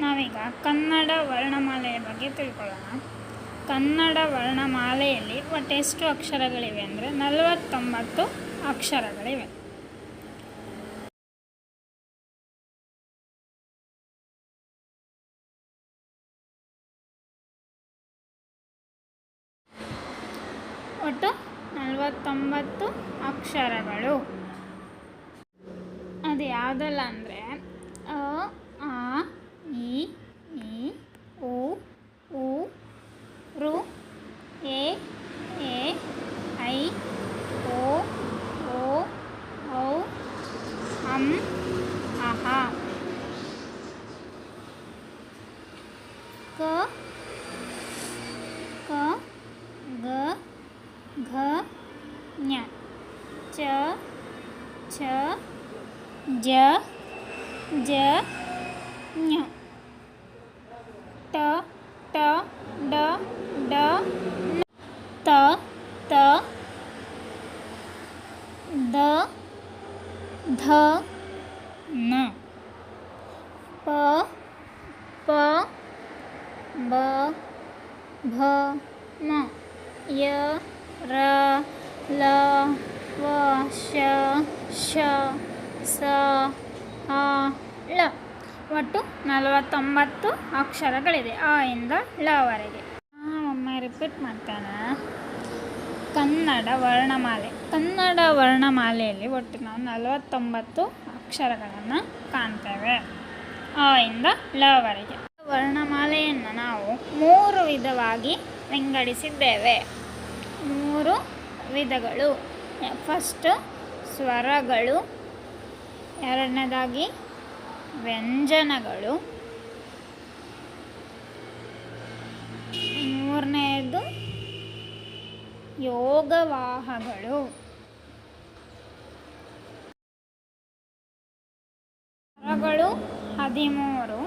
ನಾವೀಗ ಕನ್ನಡ ವರ್ಣಮಾಲೆಯ ಬಗ್ಗೆ ತಿಳ್ಕೊಳ್ಳೋಣ. ಕನ್ನಡ ವರ್ಣಮಾಲೆಯಲ್ಲಿ ಒಟ್ಟು ಎಷ್ಟು ಅಕ್ಷರಗಳಿವೆ ಅಂದರೆ ನಲವತ್ತೊಂಬತ್ತು ಅಕ್ಷರಗಳಿವೆ. ಒಟ್ಟು ನಲವತ್ತೊಂಬತ್ತು ಅಕ್ಷರಗಳು. ಅದು ಯಾವುದಲ್ಲ ಅಂದರೆ ಅ, ಆ ಇ ಈ ಉ ಉ ರು ಎ ಎ ಐ ಓ ಓ ಔ ಅಂ ಅಹ ಕ ಕ ಗ ಘ ಞ ಚ ಛ ಜ ಜ ಞ ಟ ಟ ಡ ಡ ನ ತ ತ ದ ಧ ನ ಪ ಪ ಬ ಭ ಮ ಯ ರ ಲ ವ ಶ ಶ ಸ ಆ ಳ ಒಟ್ಟು ನಲವತ್ತೊಂಬತ್ತು ಅಕ್ಷರಗಳಿದೆ ಆ ಇಂದ ಲವರೆಗೆ ಒಮ್ಮೆ ರಿಪೀಟ್ ಮಾಡ್ತೇನೆ. ಕನ್ನಡ ವರ್ಣಮಾಲೆ. ಕನ್ನಡ ವರ್ಣಮಾಲೆಯಲ್ಲಿ ಒಟ್ಟು ನಾವು ನಲವತ್ತೊಂಬತ್ತು ಅಕ್ಷರಗಳನ್ನು ಕಾಣ್ತೇವೆ. ಆ ಇಂದ ಲವರೆಗೆ ವರ್ಣಮಾಲೆಯನ್ನು ನಾವು ಮೂರು ವಿಧವಾಗಿ ವಿಂಗಡಿಸಿದ್ದೇವೆ. ಮೂರು ವಿಧಗಳು. ಫಸ್ಟ್ ಸ್ವರಗಳು. ಎರಡನೇದಾಗಿ ವ್ಯಂಜನಗಳು. ಮೂರನೆಯದು ಯೋಗವಾಹಗಳು. ಸ್ವರಗಳು ಹದಿಮೂರು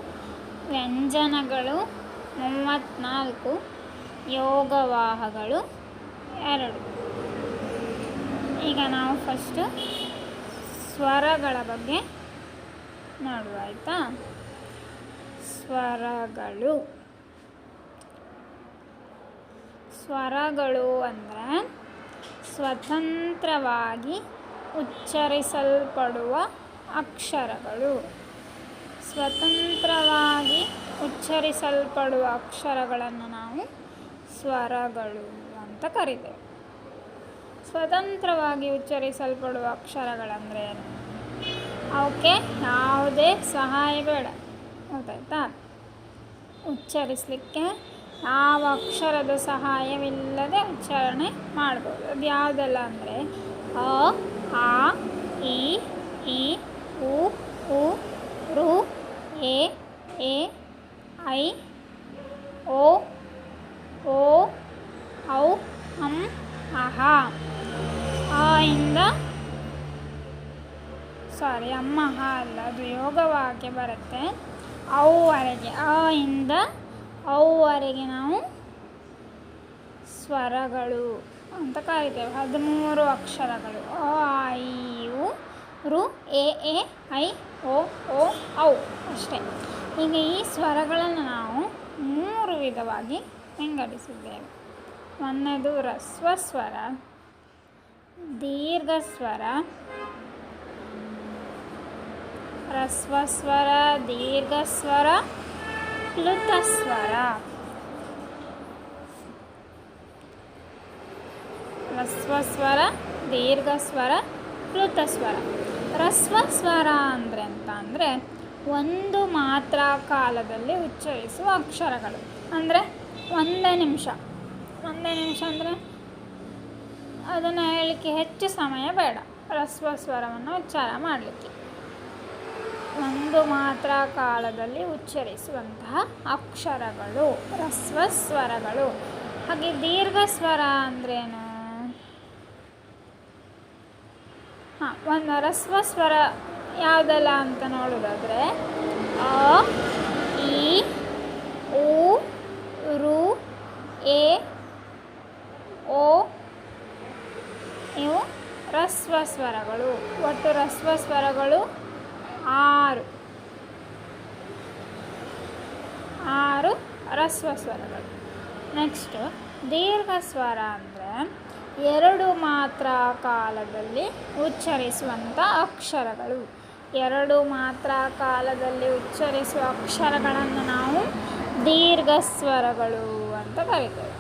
ವ್ಯಂಜನಗಳು ಮೂವತ್ತ್ನಾಲ್ಕು ಯೋಗವಾಹಗಳು ಎರಡು. ಈಗ ನಾವು ಫಸ್ಟು ಸ್ವರಗಳ ಬಗ್ಗೆ ನೋಡುವ ಆಯಿತಾ? ಸ್ವರಗಳು. ಸ್ವರಗಳು ಅಂದರೆ ಸ್ವತಂತ್ರವಾಗಿ ಉಚ್ಚರಿಸಲ್ಪಡುವ ಅಕ್ಷರಗಳು. ಸ್ವತಂತ್ರವಾಗಿ ಉಚ್ಚರಿಸಲ್ಪಡುವ ಅಕ್ಷರಗಳನ್ನು ನಾವು ಸ್ವರಗಳು ಅಂತ ಕರಿತೇವೆ. ಸ್ವತಂತ್ರವಾಗಿ ಉಚ್ಚರಿಸಲ್ಪಡುವ ಅಕ್ಷರಗಳಂದರೆ ಏನು? ಅವಕ್ಕೆ ಯಾವುದೇ ಸಹಾಯ ಬೇಡ ಗೊತ್ತಾಯ್ತಾ? ಉಚ್ಚರಿಸಲಿಕ್ಕೆ ಯಾವ ಅಕ್ಷರದ ಸಹಾಯವಿಲ್ಲದೆ ಉಚ್ಚಾರಣೆ ಮಾಡ್ಬೋದು. ಅದು ಯಾವುದೆಲ್ಲ ಅಂದರೆ ಅ, ಆ, ಇ ಈ ಉ ಉ, ರು, ಎ ಎ, ಐ, ಓ ಓ, ಔ ಹಂ ಅಹ. ಆ ಇಂದ ಸಾರಿ ಅಮ್ಮಹ ಅಲ್ಲ, ಅದು ಯೋಗವಾಗಿ ಬರುತ್ತೆ. ಅವರೆಗೆ ಆ ಇಂದ ಅವರೆಗೆ ನಾವು ಸ್ವರಗಳು ಅಂತ ಕರಿತೇವೆ. ಹದಿಮೂರು ಅಕ್ಷರಗಳು. ಅ, ಐ, ಯು, ರು, ಎ ಎ, ಐ, ಓ ಓ, ಔ ಅಷ್ಟೇ. ಈಗ ಈ ಸ್ವರಗಳನ್ನು ನಾವು ಮೂರು ವಿಧವಾಗಿ ವಿಂಗಡಿಸಿದ್ದೇವೆ. ಒಂದನೇದು ರಸ್ವ ಸ್ವರ ದೀರ್ಘ ಸ್ವರ ರಸ್ವ ಸ್ವರ ದೀರ್ಘ ಸ್ವರ ದೀರ್ಘಸ್ವರ ಸ್ವರ ರಸ್ವ ಸ್ವರ ದೀರ್ಘ ಸ್ವರ ಪ್ಲುತ ಸ್ವರ ರಸ್ವ ಸ್ವರ ಅಂದರೆ ಅಂತ ಅಂದರೆ ಒಂದು ಮಾತ್ರ ಕಾಲದಲ್ಲಿ ಉಚ್ಚರಿಸುವ ಅಕ್ಷರಗಳು. ಅಂದರೆ ಒಂದೇ ನಿಮಿಷ. ಒಂದೇ ನಿಮಿಷ ಅಂದರೆ ಅದನ್ನು ಹೇಳಲಿಕ್ಕೆ ಹೆಚ್ಚು ಸಮಯ ಬೇಡ. ರಸ್ವ ಸ್ವರವನ್ನು ಉಚ್ಚಾರ ಮಾಡಲಿಕ್ಕೆ. ಒಂದು ಮಾತ್ರ ಕಾಲದಲ್ಲಿ ಉಚ್ಚರಿಸುವಂತಹ ಅಕ್ಷರಗಳು ಹ್ರಸ್ವ ಸ್ವರಗಳು ಹಾಗೆ ದೀರ್ಘ ಸ್ವರ ಅಂದ್ರೇನು? ಹಾಂ, ಒಂದು ರಸ್ವ ಸ್ವರ ಯಾವುದೆಲ್ಲ ಅಂತ ನೋಡೋದಾದರೆ, ಅ ಈ ಉ, ರು, ಎ, ಓ ಇವು ರಸ್ವ ಸ್ವರಗಳು ಒಟ್ಟು ರಸ್ವ ಸ್ವರಗಳು ಆರು. ಆರು ಹ್ರಸ್ವ ಸ್ವರಗಳು ನೆಕ್ಸ್ಟು ದೀರ್ಘ ಸ್ವರ ಅಂದರೆ ಎರಡು ಮಾತ್ರ ಕಾಲದಲ್ಲಿ ಉಚ್ಚರಿಸುವಂಥ ಅಕ್ಷರಗಳು. ಎರಡು ಮಾತ್ರ ಕಾಲದಲ್ಲಿ ಉಚ್ಚರಿಸುವ ಅಕ್ಷರಗಳನ್ನು ನಾವು ದೀರ್ಘ ಸ್ವರಗಳು ಅಂತ ಕರಿತೇವೆ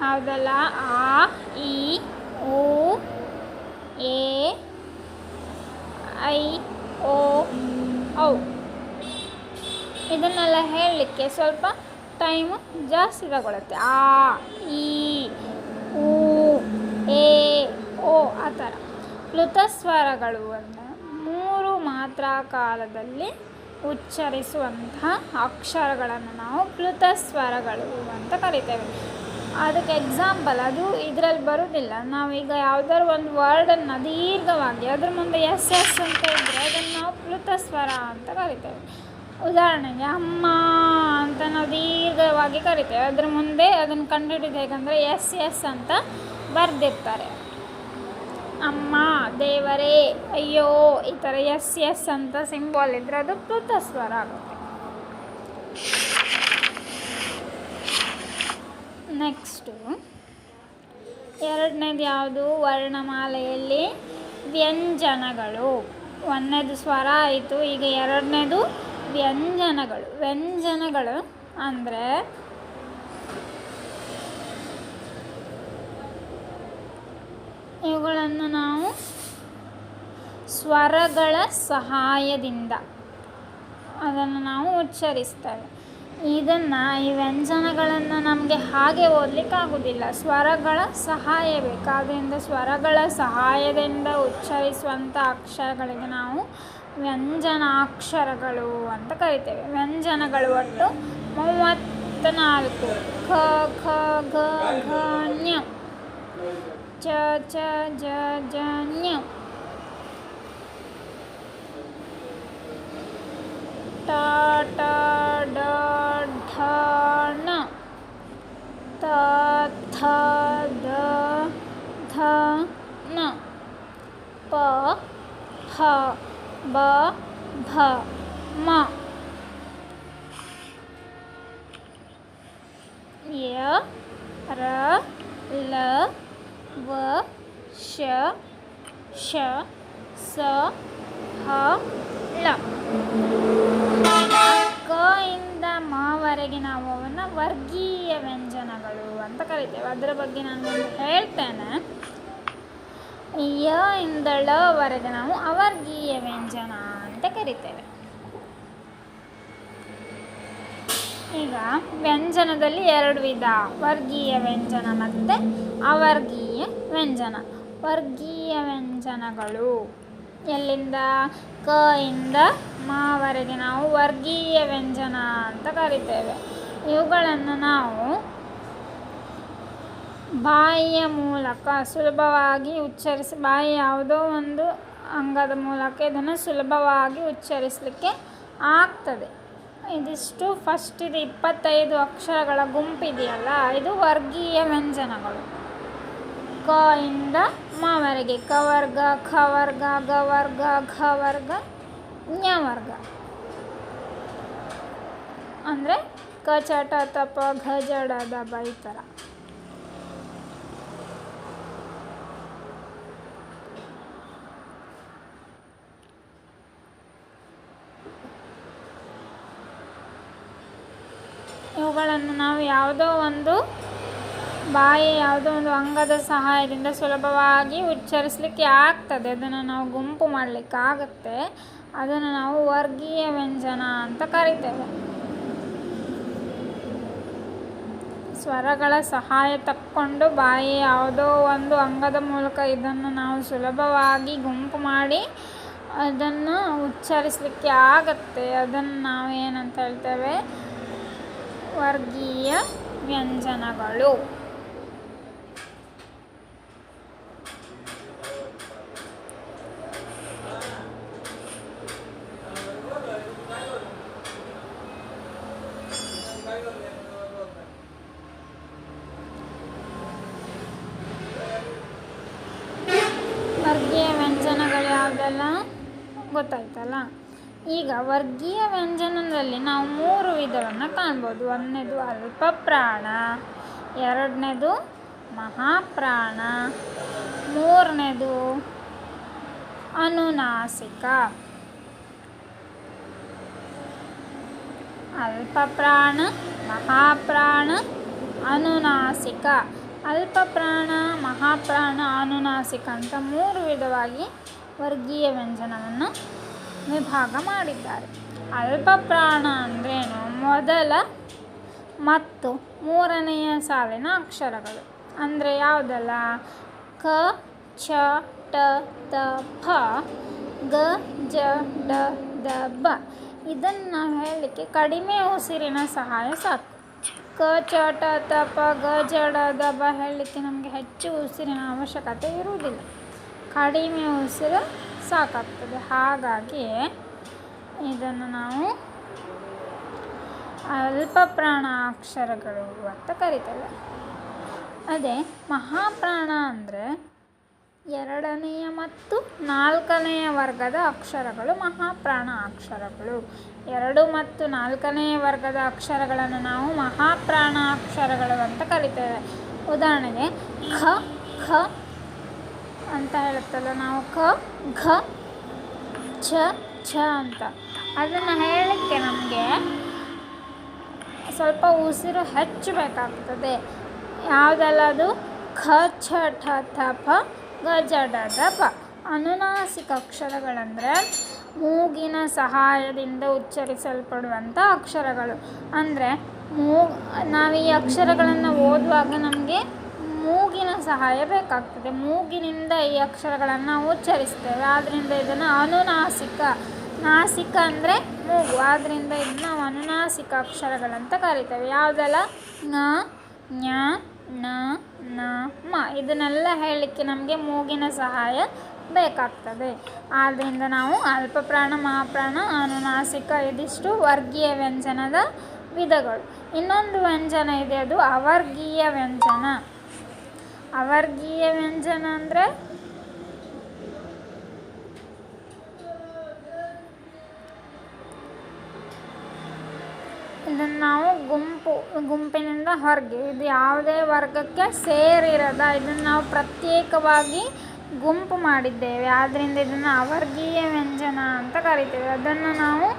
ಹೌದಲ್ಲ? ಆ ಇ ಉ ಎ ಐ ಓ ಔ ಇದನ್ನೆಲ್ಲ ಹೇಳಲಿಕ್ಕೆ ಸ್ವಲ್ಪ ಟೈಮು ಜಾಸ್ತಿ ತಗೊಳುತ್ತೆ. ಆ, ಈ ಊ ಎ, ಓ, ಆ ಥರ. ಪ್ಲುತಸ್ವರಗಳು ಅಂದರೆ ಮೂರು ಮಾತ್ರ ಕಾಲದಲ್ಲಿ ಉಚ್ಚರಿಸುವಂತಹ ಅಕ್ಷರಗಳನ್ನು ನಾವು ಪ್ಲುತಸ್ವರಗಳು ಅಂತ ಕರಿತೇವೆ. ಅದಕ್ಕೆ ಎಕ್ಸಾಂಪಲ್ ಅದು ಇದರಲ್ಲಿ ಬರೋದಿಲ್ಲ. ನಾವೀಗ ಯಾವ್ದಾದ್ರು ಒಂದು ವರ್ಡನ್ನು ದೀರ್ಘವಾಗಿ, ಅದ್ರ ಮುಂದೆ ಎಸ್ ಎಸ್ ಅಂತ ಇದ್ದರೆ ಅದನ್ನು ನಾವು ಪ್ಲುತಸ್ವರ ಅಂತ ಕರಿತೇವೆ. ಉದಾಹರಣೆಗೆ ಅಮ್ಮ ಅಂತ ನಾವು ದೀರ್ಘವಾಗಿ ಕರಿತೇವೆ. ಅದ್ರ ಮುಂದೆ ಅದನ್ನು ಕಂಡುಹಿಡಿದು ಹೇಗಂದರೆ ಎಸ್ ಎಸ್ ಅಂತ ಬರೆದಿರ್ತಾರೆ. ಅಮ್ಮ, ದೇವರೇ, ಅಯ್ಯೋ, ಈ ಥರ ಎಸ್ ಎಸ್ ಅಂತ ಸಿಂಬಾಲ್ ಇದ್ದರೆ ಅದು ಪ್ಲುತಸ್ವರ ಆಗುತ್ತೆ. ನೆಕ್ಸ್ಟು. ಎರಡನೇದು ಯಾವುದು? ವರ್ಣಮಾಲೆಯಲ್ಲಿ ವ್ಯಂಜನಗಳು. ಒಂದನೇದು ಸ್ವರ ಆಯಿತು, ಈಗ ಎರಡನೇದು ವ್ಯಂಜನಗಳು. ವ್ಯಂಜನಗಳು ಅಂದರೆ ಇವುಗಳನ್ನು ನಾವು ಸ್ವರಗಳ ಸಹಾಯದಿಂದ ಅದನ್ನು ನಾವು ಉಚ್ಚರಿಸ್ತೇವೆ. ಇದನ್ನು ಈ ವ್ಯಂಜನಗಳನ್ನು ನಮಗೆ ಹಾಗೆ ಓದಲಿಕ್ಕಾಗೋದಿಲ್ಲ. ಸ್ವರಗಳ ಸಹಾಯ ಬೇಕು. ಆದ್ದರಿಂದ ಸ್ವರಗಳ ಸಹಾಯದಿಂದ ಉಚ್ಚರಿಸುವಂಥ ಅಕ್ಷರಗಳಿಗೆ ನಾವು ವ್ಯಂಜನಾಕ್ಷರಗಳು ಅಂತ ಕರಿತೇವೆ. ವ್ಯಂಜನಗಳು ಒಟ್ಟು ಮೂವತ್ತ್ನಾಲ್ಕು ಖ ಖ, ಘ ಘ ಚ ಚ, ಜ ಜ ಞ ಟ ಟ ಡ ಢ ಣ ತ ಥ ದ ಧ ನ ಪ ಫ ಬ ಭ ಮ ಯ ರ ಲ ವ ಶ ಶ ಸ ಹ ಳ ಕ ಇಂದ ಮವರೆಗೆ ನಾವು ಅವನ್ನು ವರ್ಗೀಯ ವ್ಯಂಜನಗಳು ಅಂತ ಕರಿತೇವೆ. ಅದರ ಬಗ್ಗೆ ನಾನು ಹೇಳ್ತೇನೆ. ಯ ಇಂದ ಳವರೆಗೆ ನಾವು ಅವರ್ಗೀಯ ವ್ಯಂಜನ ಅಂತ ಕರಿತೇವೆ. ಈಗ ವ್ಯಂಜನದಲ್ಲಿ ಎರಡು ವಿಧ, ವರ್ಗೀಯ ವ್ಯಂಜನ ಮತ್ತು ಅವರ್ಗೀಯ ವ್ಯಂಜನ. ವರ್ಗೀಯ ವ್ಯಂಜನಗಳು. ಎಲ್ಲಿಂದ? ಕ ಇಂದ ಮಾವರೆಗೆ ನಾವು ವರ್ಗೀಯ ವ್ಯಂಜನ ಅಂತ ಕರಿತೇವೆ. ಇವುಗಳನ್ನು ನಾವು ಬಾಯಿಯ ಮೂಲಕ ಸುಲಭವಾಗಿ ಉಚ್ಚರಿಸಿ, ಬಾಯಿ ಯಾವುದೋ ಒಂದು ಅಂಗದ ಮೂಲಕ ಇದನ್ನು ಸುಲಭವಾಗಿ ಉಚ್ಚರಿಸಲಿಕ್ಕೆ ಆಗ್ತದೆ. ಇದಿಷ್ಟು. ಫಸ್ಟ್ ಇದು ಇಪ್ಪತ್ತೈದು ಅಕ್ಷರಗಳ ಗುಂಪಿದೆಯಲ್ಲ, ಇದು ವರ್ಗೀಯ ವ್ಯಂಜನಗಳು. ಕ ಇಂದ ಮಾವರೆಗೆ ಕವರ್ಗ ಕ ವರ್ಗ ಖ ವರ್ಗ ಅಂದರೆ ಕ ಚಟ ತಪ ಘ ಜಡ ಈ ಥರ ಇವುಗಳನ್ನು ನಾವು ಯಾವುದೋ ಒಂದು ಬಾಯಿ ಯಾವುದೋ ಒಂದು ಅಂಗದ ಸಹಾಯದಿಂದ ಸುಲಭವಾಗಿ ಉಚ್ಚರಿಸಲಿಕ್ಕೆ ಆಗ್ತದೆ. ಅದನ್ನು ನಾವು ಗುಂಪು ಮಾಡಲಿಕ್ಕೆ ಆಗುತ್ತೆ ಅದನ್ನು ನಾವು ವರ್ಗೀಯ ವ್ಯಂಜನ ಅಂತ ಕರಿತೇವೆ. ಸ್ವರಗಳ ಸಹಾಯ ತಕ್ಕೊಂಡು ಬಾಯಿ ಯಾವುದೋ ಒಂದು ಅಂಗದ ಮೂಲಕ ಇದನ್ನು ನಾವು ಸುಲಭವಾಗಿ ಗುಂಪು ಮಾಡಿ ಅದನ್ನು ಉಚ್ಚರಿಸಲಿಕ್ಕೆ ಆಗತ್ತೆ. ಅದನ್ನು ನಾವು ಏನಂತ ಹೇಳ್ತೇವೆ? ವರ್ಗೀಯ ವ್ಯಂಜನಗಳು ವರ್ಗೀಯ ವ್ಯಂಜನಗಳು ಯಾವುದೆಲ್ಲ ಗೊತ್ತಾಯ್ತಲ್ಲ? ಈಗ ವರ್ಗೀಯ ವ್ಯಂಜನದಲ್ಲಿ ನಾವು ಮೂರು ವಿಧವನ್ನು ಕಾಣ್ಬೋದು. ಒಂದನೇದು ಅಲ್ಪ ಪ್ರಾಣ, ಎರಡನೇದು ಮಹಾಪ್ರಾಣ, ಮೂರನೇದು ಅನುನಾಸಿಕ. ಅಲ್ಪ ಪ್ರಾಣ, ಮಹಾಪ್ರಾಣ, ಅನುನಾಸಿಕ. ಅಲ್ಪ ಪ್ರಾಣ, ಮಹಾಪ್ರಾಣ, ಅನುನಾಸಿಕ ಅಂತ ಮೂರು ವಿಧವಾಗಿ ವರ್ಗೀಯ ವ್ಯಂಜನವನ್ನು ವಿಭಾಗ ಮಾಡಿದ್ದಾರೆ. ಅಲ್ಪ ಪ್ರಾಣ ಅಂದ್ರೇನು? ಮೊದಲ ಮತ್ತು ಮೂರನೆಯ ಸಾಲಿನ ಅಕ್ಷರಗಳು. ಅಂದರೆ ಯಾವುದಲ್ಲ? ಕ ಛ ಟ ತ ಫ ಗ, ಜ, ಡ, ದ, ಬ. ಇದನ್ನು ಹೇಳಲಿಕ್ಕೆ ಕಡಿಮೆ ಉಸಿರಿನ ಸಹಾಯ ಸಾಕು. ಕ, ಚ, ಟ, ತ, ಪ, ಗ, ಜ, ಡ, ದ, ಬ ಹೇಳಲಿಕ್ಕೆ ನಮಗೆ ಹೆಚ್ಚು ಉಸಿರಿನ ಅವಶ್ಯಕತೆ ಇರುವುದಿಲ್ಲ. ಕಡಿಮೆ ಉಸಿರು ಸಾಕಾಗ್ತದೆ. ಹಾಗಾಗಿ ಇದನ್ನು ನಾವು ಅಲ್ಪ ಪ್ರಾಣ ಅಕ್ಷರಗಳು ಅಂತ ಕರಿತೇವೆ. ಅದೇ ಮಹಾಪ್ರಾಣ ಅಂದರೆ ಎರಡನೆಯ ಮತ್ತು ನಾಲ್ಕನೆಯ ವರ್ಗದ ಅಕ್ಷರಗಳು ಮಹಾಪ್ರಾಣ ಅಕ್ಷರಗಳು ಎರಡು ಮತ್ತು ನಾಲ್ಕನೆಯ ವರ್ಗದ ಅಕ್ಷರಗಳನ್ನು ನಾವು ಮಹಾಪ್ರಾಣ ಅಕ್ಷರಗಳು ಅಂತ ಕರಿತೇವೆ. ಉದಾಹರಣೆಗೆ ಖ ಖ ಅಂತ ಹೇಳುತ್ತಲ್ಲ, ನಾವು ಕ, ಘ, ಛ ಛ ಅಂತ. ಅದನ್ನು ಹೇಳಲಿಕ್ಕೆ ನಮಗೆ ಸ್ವಲ್ಪ ಉಸಿರು ಹೆಚ್ಚು ಬೇಕಾಗ್ತದೆ ಯಾವುದೆಲ್ಲ ಅದು? ಖ, ಛ, ಠ, ಥ, ಪ ಗ ಜ, ಡ, ದ, ಪ. ಅನುನಾಸಿಕ ಅಕ್ಷರಗಳಂದರೆ ಮೂಗಿನ ಸಹಾಯದಿಂದ ಉಚ್ಚರಿಸಲ್ಪಡುವಂಥ ಅಕ್ಷರಗಳು. ಅಂದರೆ ಮೂ, ನಾವು ಈ ಅಕ್ಷರಗಳನ್ನು ಓದುವಾಗ ನಮಗೆ ಮೂಗಿನ ಸಹಾಯ ಬೇಕಾಗ್ತದೆ. ಮೂಗಿನಿಂದ ಈ ಅಕ್ಷರಗಳನ್ನು ಉಚ್ಚರಿಸ್ತೇವೆ. ಆದ್ದರಿಂದ ಇದನ್ನು ಅನುನಾಸಿಕ, ನಾಸಿಕ ಅಂದರೆ ಮೂಗು. ಆದ್ದರಿಂದ ಇದನ್ನು ನಾವು ಅನುನಾಸಿಕ ಅಕ್ಷರಗಳಂತ ಕರಿತೇವೆ. ಯಾವುದೆಲ್ಲ? ನ ಞ ನ ನ, ಮ. ಇದನ್ನೆಲ್ಲ ಹೇಳಲಿಕ್ಕೆ ನಮಗೆ ಮೂಗಿನ ಸಹಾಯ ಬೇಕಾಗ್ತದೆ. ಆದ್ದರಿಂದ ನಾವು ಅಲ್ಪಪ್ರಾಣ, ಮಹಾಪ್ರಾಣ, ಅನುನಾಸಿಕ ಇದಿಷ್ಟು ವರ್ಗೀಯ ವ್ಯಂಜನದ ವಿಧಗಳು. ಇನ್ನೊಂದು ವ್ಯಂಜನ ಇದೆ ಅದು ಅವರ್ಗೀಯ ವ್ಯಂಜನ. ಅವರ್ಗೀಯ ವ್ಯಂಜನ ಅಂದರೆ? ಇದನ್ನು ನಾವು ಗುಂಪು, ಗುಂಪಿನಿಂದ ಹೊರಗೆ, ಇದು ಯಾವುದೇ ವರ್ಗಕ್ಕೆ ಸೇರಿರದ, ಇದನ್ನು ನಾವು ಪ್ರತ್ಯೇಕವಾಗಿ ಗುಂಪು ಮಾಡಿದ್ದೇವೆ. ಆದ್ದರಿಂದ ಇದನ್ನು ಅವರ್ಗೀಯ ವ್ಯಂಜನ ಅಂತ ಕರಿತೇವೆ. ಅದನ್ನು ನಾವು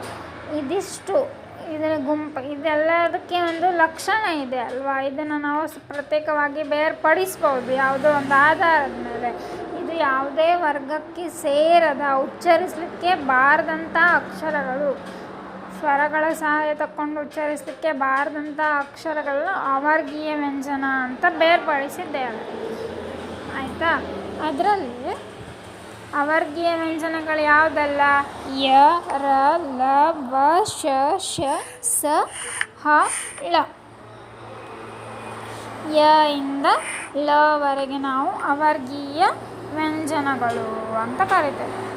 ಇದಿಷ್ಟು. ಇದರ ಗುಂಪು, ಇದೆಲ್ಲದಕ್ಕೆ ಒಂದು ಲಕ್ಷಣ ಇದೆ ಅಲ್ವಾ? ಇದನ್ನು ನಾವು ಪ್ರತ್ಯೇಕವಾಗಿ ಬೇರ್ಪಡಿಸ್ಬೋದು, ಯಾವುದೋ ಒಂದು ಆಧಾರದ ಮೇಲೆ. ಇದು ಯಾವುದೇ ವರ್ಗಕ್ಕೆ ಸೇರದ, ಉಚ್ಚರಿಸಲಿಕ್ಕೆ ಬಾರದಂಥ ಅಕ್ಷರಗಳು. ಸ್ವರಗಳ ಸಹಾಯ ತಕ್ಕೊಂಡು ಉಚ್ಚರಿಸಲಿಕ್ಕೆ ಬಾರದಂಥ ಅಕ್ಷರಗಳನ್ನು ಅವರ್ಗೀಯ ವ್ಯಂಜನ ಅಂತ ಬೇರ್ಪಡಿಸಿದ್ದೇವೆ. ಆಯಿತಾ? ಅದರಲ್ಲಿ ಅವರ್ಗೀಯ ವ್ಯಂಜನಗಳು ಯಾವುದಲ್ಲ? ಯ, ರ, ಲ ವ ಶ ಶ, ಸ, ಹ, ಳ. ಯ ಇಂದ ಲವರೆಗೆ ನಾವು ಅವರ್ಗೀಯ ವ್ಯಂಜನಗಳು ಅಂತ ಕರಿತೇವೆ.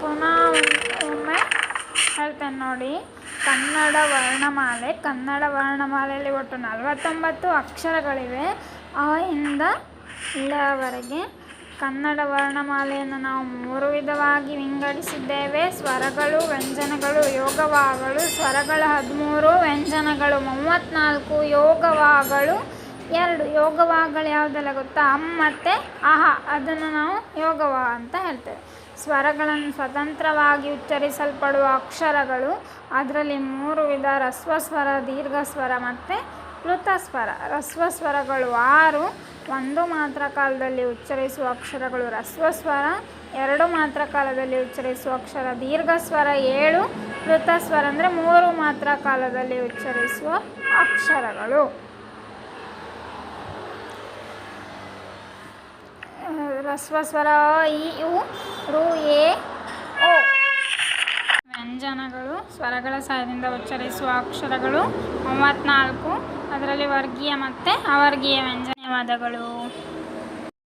ಪುನಃ ಒಮ್ಮೆ ಹೇಳ್ತೇನೆ ನೋಡಿ. ಕನ್ನಡ ವರ್ಣಮಾಲೆ, ಕನ್ನಡ ವರ್ಣಮಾಲೆಯಲ್ಲಿ ಒಟ್ಟು ನಲವತ್ತೊಂಬತ್ತು ಅಕ್ಷರಗಳಿವೆ. ಆ ಇಂದ ಲವರೆಗೆ ಕನ್ನಡ ವರ್ಣಮಾಲೆಯನ್ನು ನಾವು ಮೂರು ವಿಧವಾಗಿ ವಿಂಗಡಿಸಿದ್ದೇವೆ. ಸ್ವರಗಳು, ವ್ಯಂಜನಗಳು ಯೋಗವಾಗಳು ಸ್ವರಗಳ ಹದಿಮೂರು, ವ್ಯಂಜನಗಳು, ಮೂವತ್ತ್ನಾಲ್ಕು ಯೋಗವಾಗಳು ಎರಡು. ಯೋಗವಾಗಳು ಯಾವುದೆಲ್ಲ ಗೊತ್ತಾ? ಮತ್ತು ಅಹ. ಅದನ್ನು ನಾವು ಯೋಗವ ಅಂತ ಹೇಳ್ತೇವೆ. ಸ್ವರಗಳನ್ನು ಸ್ವತಂತ್ರವಾಗಿ ಉಚ್ಚರಿಸಲ್ಪಡುವ ಅಕ್ಷರಗಳು. ಅದರಲ್ಲಿ ಮೂರು ವಿಧ ರಸ್ವ ಸ್ವರ ದೀರ್ಘ ಸ್ವರ ಮತ್ತು ಋತ ಸ್ವರ ರಸ್ವ ಸ್ವರಗಳು ಆರು. ಒಂದು ಮಾತ್ರ ಕಾಲದಲ್ಲಿ ಉಚ್ಚರಿಸುವ ಅಕ್ಷರಗಳು ರಸ್ವ ಸ್ವರ ಎರಡು ಮಾತ್ರ ಕಾಲದಲ್ಲಿ ಉಚ್ಚರಿಸುವ ಅಕ್ಷರ ದೀರ್ಘ ಸ್ವರ ಏಳು ಋತ ಸ್ವರ ಅಂದರೆ ಮೂರು ಮಾತ್ರ ಕಾಲದಲ್ಲಿ ಉಚ್ಚರಿಸುವ ಅಕ್ಷರಗಳು. ರಸ್ವ ಸ್ವರ ಇ ಉ ರು ಎ ಓ. ವ್ಯಂಜನಗಳು ಸ್ವರಗಳ ಸಹಾಯದಿಂದ ಉಚ್ಚರಿಸುವ ಅಕ್ಷರಗಳು ಮೂವತ್ತ್ನಾಲ್ಕು ಅದರಲ್ಲಿ ವರ್ಗೀಯ ಮತ್ತು ಅವರ್ಗೀಯ ವ್ಯಂಜನವಾದಗಳು